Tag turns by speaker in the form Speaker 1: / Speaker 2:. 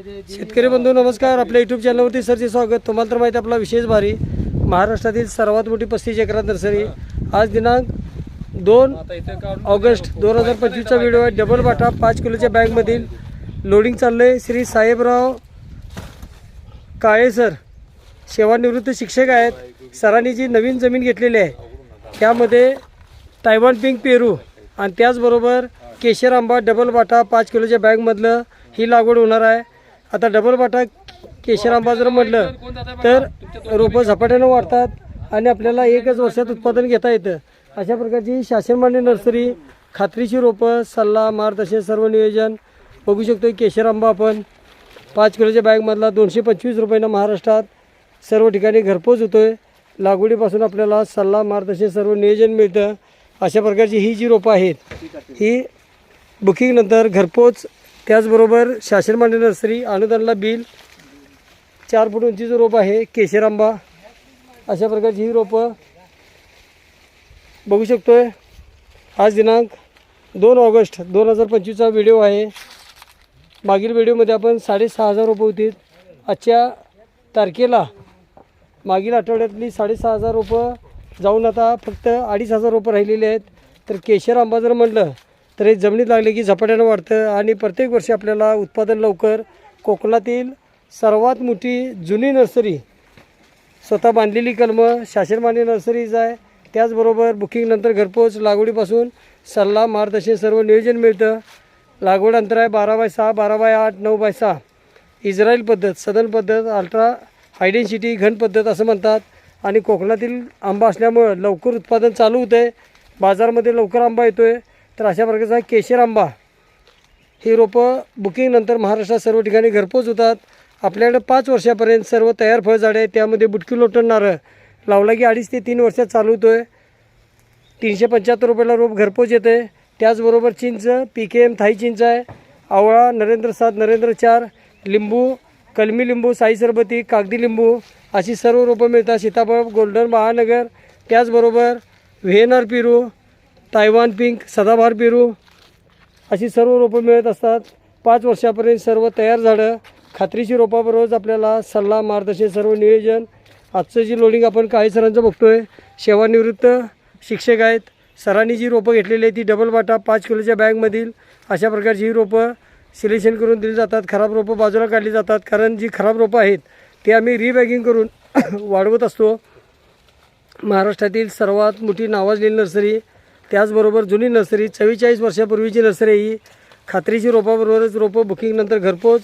Speaker 1: शेतकरी बंधू नमस्कार. आपल्या यूट्यूब चॅनलवरती सरचे स्वागत. तुम्हाला तर माहिती आपला विशेष भारी. महाराष्ट्रातील सर्वात मोठी पस्तीस एकरात नर्सरी. आज दिनांक दोन ऑगस्ट दोन हजार पंचवीसचा व्हिडिओ आहे. डबल बाटा पाच किलोच्या बॅगमधील लोडिंग चाललं आहे श्री साहेबराव काळे सर सेवानिवृत्त शिक्षक आहेत. सरांनी जी नवीन जमीन घेतलेली आहे. त्यामध्ये तायवान पिंक पेरू आणि त्याचबरोबर केशर आंबा डबल बाटा पाच किलोच्या बॅगमधलं ही लागवड होणार आहे. आता डबल बाटा केशर आंबा जर म्हटलं तर रोपं झपाट्यानं वाढतात आणि आपल्याला एकच वर्षात उत्पादन घेता येतं. अशा प्रकारची शासनमान्य नर्सरी खात्रीची रोपं सल्ला मार्गदर्शन सर्व नियोजन बघू शकतो केशर आंबा आपण. पाच किलोच्या बॅगमधला दोनशे पंचवीस रुपयानं महाराष्ट्रात सर्व ठिकाणी घरपोच होतो आहे लागवडीपासून आपल्याला सल्ला मार्गदर्शन सर्व नियोजन मिळतं. अशा प्रकारची ही जी रोपं आहेत ही बुकिंगनंतर घरपोच त्याचबरोबर शासनमान्य नर्सरी अनुदानला बिल चार फूट उंचीचं रोप आहे केशर आंबा अशा प्रकारची ही रोपं बघू शकतो आहे आज दिनांक दोन ऑगस्ट दोन हजार पंचवीसचा व्हिडिओ आहे. मागील व्हिडिओमध्ये आपण साडेसहा हजार रुपये होती. आजच्या तारखेला मागील आठवड्यातली साडेसहा हजार रुपये जाऊन आता फक्त अडीच हजार रोपं राहिलेली आहेत. तर केशर आंबा जर म्हटलं तर हे जमिनीत लागले की झपाट्यानं वाढतं आणि प्रत्येक वर्षी आपल्याला उत्पादन लवकर कोकणातील सर्वात मोठी जुनी नर्सरी स्वतः बांधलेली कलमं शासनमान्य नर्सरीज आहे. त्याचबरोबर बुकिंगनंतर घरपोच लागवडीपासून सल्ला मार्गदर्शन सर्व नियोजन मिळतं. लागवड अंतर आहे बारा बाय सहा बारा बाय आठ नऊ बाय सहा. इस्रायल पद्धत सदन पद्धत अल्ट्रा हायडेन्सिटी घन पद्धत असं म्हणतात. आणि कोकणातील आंबा असल्यामुळं लवकर उत्पादन चालू होतं आहे बाजारमध्ये लवकर आंबा येतो आहे तर अशा प्रकारचा केशर आंबा. ही रोपं बुकिंगनंतर महाराष्ट्रात सर्व ठिकाणी घरपोच होतात. आपल्याकडे पाच वर्षापर्यंत सर्व तयार फळझाडे आहेत. त्यामध्ये बुटकी लोटण नारळ लावला की अडीच ते तीन वर्षात चालू होतो आहे तीनशे पंच्याहत्तर रुपयाला रोप घरपोच येते त्याचबरोबर चिंच पी के एम थाई चिंच आहे. आवळा नरेंद्र सात नरेंद्र चार लिंबू कलमी लिंबू साई सरबती कागदी लिंबू अशी सर्व रोपं मिळतात. सीताफळ गोल्डन महानगर त्याचबरोबर व्हेनर पिरू तायवान पिंक सदाबहार पेरू अशी सर्व रोपं मिळत असतात. पाच वर्षापर्यंत सर्व तयार झाडं खात्रीची रोपाबरोबरच आपल्याला सल्ला मार्गदर्शन सर्व नियोजन. आजचं जी लोडिंग आपण काही सरांचं बघतो आहे सेवानिवृत्त शिक्षक आहेत. सरांनी जी रोपं घेतलेली आहे ती डबल बाटा पाच किलोच्या बॅगमधील अशा प्रकारची ही रोपं सिलेक्शन करून दिली जातात. खराब रोपं बाजूला काढली जातात. कारण जी खराब रोपं आहेत ते आम्ही रिबॅगिंग करून वाढवत असतो. महाराष्ट्रातील सर्वात मोठी नावाजलेली नर्सरी त्याचबरोबर जुनी नर्सरी चव्वेचाळीस वर्षापूर्वीची नर्सरी ही. खात्रीची रोपाबरोबरच रोपं बुकिंगनंतर घरपोच.